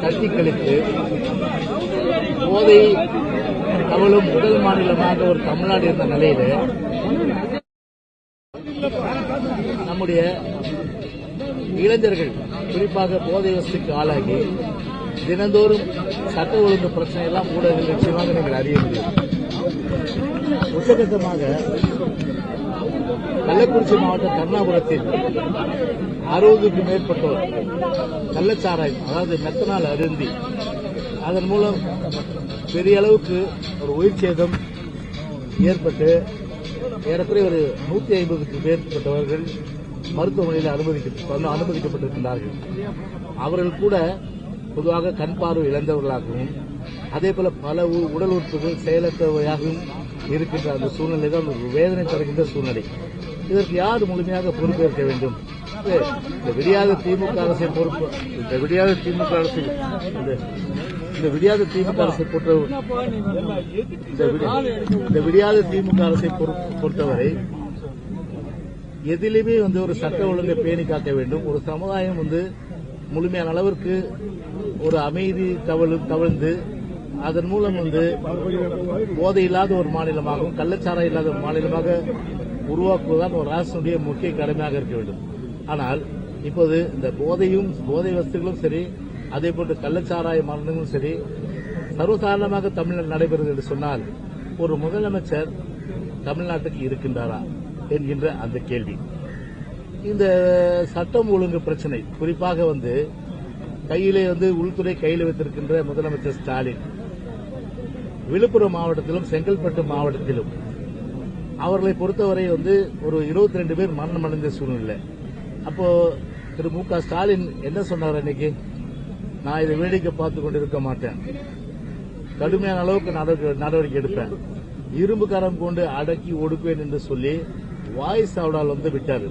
தட்டி கழித்து போதை அவளும் முதல் மாநிலமாக ஒரு தமிழ்நாடு இருந்த நிலையில நம்முடைய இளைஞர்கள் குறிப்பாக போதை வசதிக்கு ஆளாகி தினந்தோறும் சட்ட ஒழுங்கு பிரச்சனை எல்லாம் ஊடகங்கள் நிச்சயமாக நீங்கள் அறிய முடியும். உச்சகட்டமாக கள்ளக்குறிச்சி மாவட்டம் கருணாபுரத்தில் அறுபதுக்கும் மேற்பட்டோர் கள்ளச்சாராயம் அதாவது மெத்தனால் அருந்தி அதன் மூலம் பெரிய அளவுக்கு ஒரு உயிர் சேதம் ஏற்பட்டு ஏறக்குறைய ஒரு நூத்தி ஐம்பதுக்கு மேற்பட்டவர்கள் மருத்துவமனையில் அனுமதிக்க அனுமதிக்கப்பட்டிருக்கிறார்கள் அவர்கள் கூட பொதுவாக கண் பார்வை இழந்தவர்களாகவும் அதே போல பல உ- உடல் உறுப்புகள் செயலற்றவையாகவும் இருக்கின்ற அந்த சூழ்நிலை தான் வேதனை தருகின்ற சூழ்நிலை. இதற்கு யார் முழுமையாக பொறுப்பேற்க வேண்டும்? இந்த விடியாத திமுக அரசை பொறுப்பு இந்த விடியாத திமுக அரசு இந்த- விடியாத திமுக அரசை பொறுத்த இந்த இந்த விடியாத திமுக அரசை பொறுப்பு- பொறுத்தவரை எதிலுமே வந்து ஒரு சட்ட ஒழுங்கை பேணி காக்க வேண்டும். ஒரு சமுதாயம் வந்து முழுமையான அளவிற்கு ஒரு அமைதி தவழு தவழ்ந்து அதன் மூலம் வந்து போதை இல்லாத ஒரு மாநிலமாகவும் கள்ளச்சாரம் இல்லாத ஒரு மாநிலமாக உருவாக்குவதுதான் ஒரு அரசுடைய முக்கிய கடமையாக இருக்க வேண்டும். ஆனால் இப்போது இந்த போதையும் போதை வஸ்துகளும் சரி அதே போன்று கள்ளச்சாராய மரணங்களும் சரி சர்வசாதாரணமாக தமிழ்நாடு நடைபெறுகிறது என்று சொன்னால் ஒரு முதலமைச்சர் தமிழ்நாட்டுக்கு இருக்கின்றாரா என்கின்ற அந்த கேள்வி. இந்த சட்டம் ஒழுங்கு பிரச்சனை குறிப்பாக வந்து கையிலே வந்து உள்துறை கையில் வைத்திருக்கின்ற முதலமைச்சர் ஸ்டாலின் விழுப்புரம் மாவட்டத்திலும் செங்கல்பட்டு மாவட்டத்திலும் அவர்களை பொறுத்தவரை வந்து ஒரு 22 பேர் மரணம் அடைந்த சூழ்நிலை. அப்போ திரு மு க ஸ்டாலின் என்ன சொன்னார் இன்னைக்கு நான் இதை வேடிக்கை பார்த்து கொண்டிருக்க மாட்டேன். கடுமையான அளவுக்கு நடவடிக்கை நடவடிக்கை எடுப்பேன். இரும்பு கரம் கொண்டு அடக்கி ஒடுக்குவேன் என்று சொல்லி வாய் சாவடால் வந்து விட்டார்.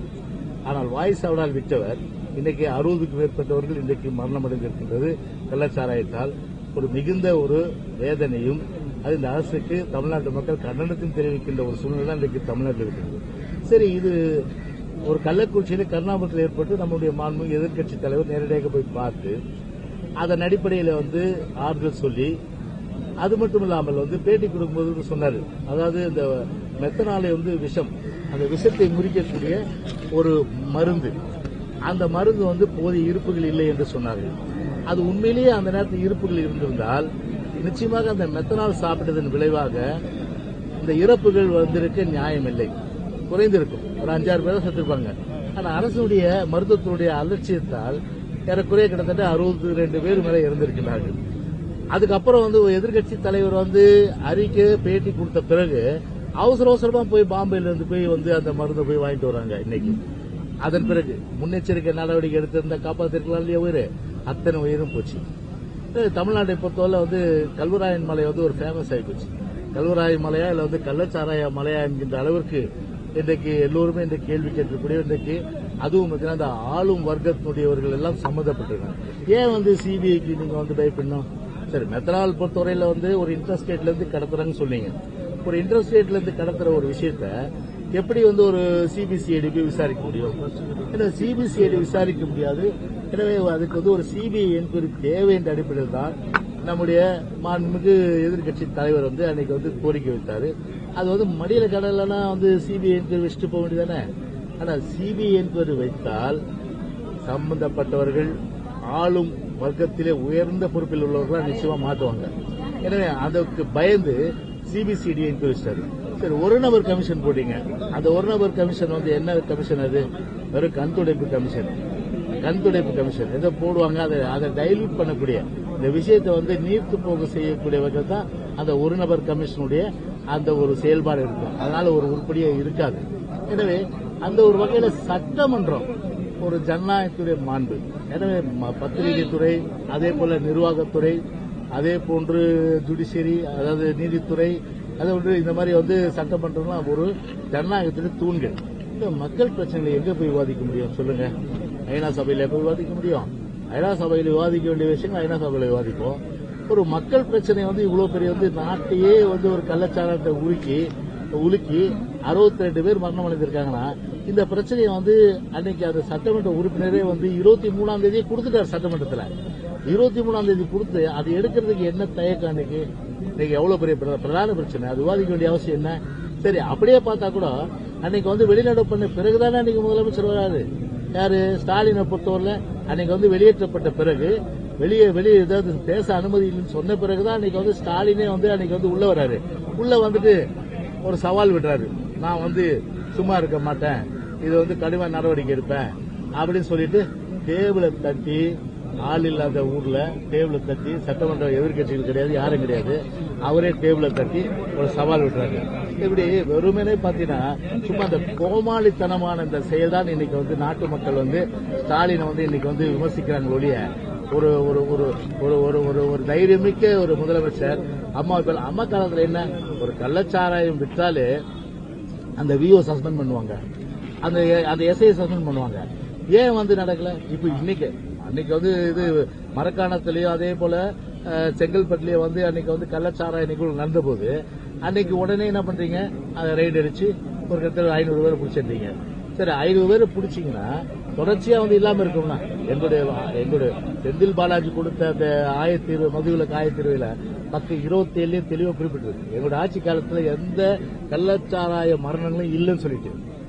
ஆனால் வாய் சாவடால் விட்டவர் இன்னைக்கு அறுபதுக்கு மேற்பட்டவர்கள் இன்றைக்கு மரணம் அடைந்திருக்கின்றது கள்ளச்சாராயத்தால் ஒரு மிகுந்த ஒரு வேதனையும் அது இந்த அரசுக்கு தமிழ்நாட்டு மக்கள் கண்டனத்தையும் தெரிவிக்கின்ற ஒரு சூழ்நிலை தான் இன்றைக்கு தமிழ்நாட்டில் இருக்கிறது. சரி இது ஒரு கள்ளக்குறிச்சியில் கருணாபுரத்தில் ஏற்பட்டு நம்முடைய மாண்பு எதிர்க்கட்சி தலைவர் நேரடியாக போய் பார்த்து அதன் அடிப்படையில் வந்து ஆறுதல் சொல்லி அது மட்டும் இல்லாமல் வந்து பேட்டி கொடுக்கும்போது சொன்னார். அதாவது இந்த மெத்தனாலை வந்து விஷம் அந்த விஷத்தை முறிக்கக்கூடிய ஒரு மருந்து. அந்த மருந்து வந்து போதிய இருப்புகள் இல்லை என்று சொன்னார்கள். அது உண்மையிலேயே அந்த நேரத்தில் இருப்புகள் இருந்திருந்தால் நிச்சயமாக அந்த மெத்தனால் சாப்பிட்டதன் விளைவாக இந்த இறப்புகள் வந்திருக்க நியாயம் இல்லை குறைந்திருக்கும். ஒரு அஞ்சாறு பேர் செத்துருப்பாங்க. ஆனா அரசுடைய மருத்துவத்தினுடைய அலட்சியத்தால் ஏறக்குறைய கிட்டத்தட்ட அறுபத்தி ரெண்டு பேர் மேல இறந்திருக்கிறார்கள். அதுக்கப்புறம் வந்து எதிர்கட்சி எதிர்க்கட்சி தலைவர் வந்து அறிக்கை பேட்டி கொடுத்த பிறகு அவசர அவசரமா போய் பாம்பேல இருந்து போய் வந்து அந்த மருந்தை போய் வாங்கிட்டு வராங்க இன்னைக்கு. அதன் பிறகு முன்னெச்சரிக்கை நடவடிக்கை எடுத்திருந்தா காப்பாத்திருக்கலாம் இல்லையா உயிர்? அத்தனை உயிரும் போச்சு. தமிழ்நாட்டை பொறுத்தவரை வந்து கல்வராயன் மலை வந்து ஒரு ஃபேமஸ் ஆகிப்போச்சு கல்வராய கல்வராயன் மலையா இல்லை வந்து கள்ளச்சாராய மலையா என்கின்ற அளவிற்கு இன்றைக்கு எல்லோருமே இந்த கேள்வி கேட்கக்கூடிய இன்றைக்கு அதுவும் பார்த்தீங்கன்னா இந்த ஆளும் வர்க்கத்தினுடையவர்கள் எல்லாம் சம்மந்தப்பட்டிருக்காங்க. ஏன் வந்து சிபிஐக்கு நீங்க வந்து பயப்படணும் சரி மெத்தனால் பொறுத்தவரையில் வந்து ஒரு இன்ட்ரெஸ்ட் இருந்து கடத்துறாங்கன்னு சொன்னீங்க. ஒரு இன்ட்ரெஸ்ட் இருந்து கடத்துற ஒரு விஷயத்தை எப்படி வந்து ஒரு சிபிசிஐடி போய் விசாரிக்க முடியும்? ஏன்னா சிபிசிஐடி விசாரிக்க முடியாது. எனவே அதுக்கு வந்து ஒரு சிபிஐ என்கொயரி தேவை என்ற அடிப்படையில் தான் நம்முடைய மாண்புமிகு எதிர்க்கட்சி தலைவர் வந்து அன்னைக்கு வந்து கோரிக்கை வைத்தார். அது வந்து மடியில கடலைனா வந்து சிபிஐ என்கொயரி வச்சுட்டு போக வேண்டியதானே ஆனால் சிபிஐ என்கொயரி வைத்தால் சம்பந்தப்பட்டவர்கள் ஆளும் வர்க்கத்திலே உயர்ந்த பொறுப்பில் உள்ளவர்களாக நிச்சயமா மாட்டுவாங்க எனவே அதற்கு பயந்து சிபிசிடி என்கொயரி சரி ஒரு நபர் கமிஷன் போட்டீங்க. அந்த ஒரு நபர் கமிஷன் வந்து என்ன கமிஷன் அது? வெறும் கண் துடைப்பு கமிஷன் கண் துடைப்பு கமிஷன் எதை போடுவாங்க அதை அதை டைல்யூட் பண்ணக்கூடிய. இந்த விஷயத்தை வந்து நீர்த்து போக செய்யக்கூடிய வகையில் தான் அந்த ஒரு நபர் கமிஷனுடைய அந்த ஒரு செயல்பாடு இருக்கும். அதனால ஒரு உருப்படியே இருக்காது. எனவே அந்த ஒரு வகையில சட்டமன்றம் ஒரு ஜனநாயகத்துடைய மாண்பு. எனவே ம- பத்திரிகைத்துறை அதே போல நிர்வாகத்துறை அதே போன்று ஜுடிஷியரி அதாவது நீதித்துறை அதை வந்து இந்த மாதிரி வந்து சட்டமன்றம்லாம் ஒரு ஜனநாயகத்துக்கு தூண்கள். இந்த மக்கள் பிரச்சனைகளை எங்க போய் விவாதிக்க முடியும் சொல்லுங்க? ஐநா சபையில எப்போ விவாதிக்க முடியும்? ஐநா சபையில் விவாதிக்க வேண்டிய விஷயங்கள் ஐநா சபையில் விவாதிப்போம். ஒரு மக்கள் பிரச்சனை வந்து இவ்வளவு பெரிய வந்து நாட்டையே வந்து ஒரு கள்ளச்சாரத்தை உருக்கி உலுக்கி 62 பேர் மரணம் அடைந்திருக்காங்கன்னா இந்த பிரச்சனையை வந்து அன்னைக்கு அந்த சட்டமன்ற உறுப்பினரே வந்து இருபத்தி மூணாம் தேதியே கொடுத்துட்டார் சட்டமன்றத்தில். இருபத்தி மூணாம் தேதி கொடுத்து அது எடுக்கிறதுக்கு என்ன தயக்கம் அன்னைக்கு? இன்னைக்கு எவ்வளவு பெரிய பிரதான பிரச்சனை? அது விவாதிக்க வேண்டிய அவசியம் என்ன? சரி அப்படியே பார்த்தா கூட அன்னைக்கு வந்து வெளிநாடு பண்ண பிறகுதானே அன்னைக்கு முதலமைச்சர் வராது யாரு? ஸ்டாலினை பொறுத்தவரை அன்னைக்கு வந்து வெளியேற்றப்பட்ட பிறகு வெளியே வெளியே ஏதாவது பேச அனுமதி இல்லைன்னு சொன்ன பிறகுதான் அன்னைக்கு வந்து ஸ்டாலினே வந்து அன்னைக்கு வந்து உள்ள வராரு. உள்ள வந்துட்டு ஒரு சவால் விடுறாரு. நான் வந்து சும்மா இருக்க மாட்டேன். இது வந்து கடுமை நடவடிக்கை எடுப்பேன் அப்படின்னு சொல்லிட்டு டேபிளை தட்டி ஆள் இல்லாத ஊர்ல டேபிளை தட்டி சட்டமன்ற எதிர்கட்சிகள் கிடையாது யாரும் கிடையாது. அவரே டேபிளை தட்டி ஒரு சவால் விடுறாரு இப்படி வெறுமனே பாத்தீங்கன்னா சும்மா அந்த கோமாளித்தனமான இந்த செயல் தான் இன்னைக்கு வந்து நாட்டு மக்கள் வந்து ஸ்டாலினை வந்து இன்னைக்கு வந்து விமர்சிக்கிறாங்க ஒழிய ஒரு ஒரு ஒரு ஒரு ஒரு ஒரு ஒரு தைரியமிக்க ஒரு முதலமைச்சர் அம்மா இப்ப அம்மா காலத்தில் என்ன ஒரு கள்ளச்சாராயம் விற்றாலே அந்த விஓ சஸ்பெண்ட் பண்ணுவாங்க. அந்த அந்த எஸ்ஐ சஸ்பெண்ட் பண்ணுவாங்க. ஏன் வந்து நடக்கல? இப்ப இன்னைக்கு அன்னைக்கு வந்து இது மரக்காணத்திலயும் அதே போல செங்கல்பட்டுலயும் வந்து அன்னைக்கு வந்து கள்ளச்சாராய நிகழ்வு நடந்த போது அன்னைக்கு உடனே என்ன பண்றீங்க? அதை ரைடு அடிச்சு ஒரு கட்டத்தில் ஐநூறு பேரை பிடிச்சிருந்தீங்க சரி ஐநூறு பேரை பிடிச்சிங்கன்னா தொடர்ச்சியா வந்து இல்லாம இருக்கும்னா எங்களுடைய எங்களுடைய செந்தில் பாலாஜி கொடுத்த அந்த ஆயத்தீர்வு மதுவிலக்கு ஆயத்தீர்வையில பத்து இருபத்தி ஏழுலயும் தெளிவா குறிப்பிட்டிருக்கு. எங்களுடைய ஆட்சி காலத்துல எந்த கள்ளச்சாராய மரணங்களும் இல்லைன்னு சொல்லிட்டு.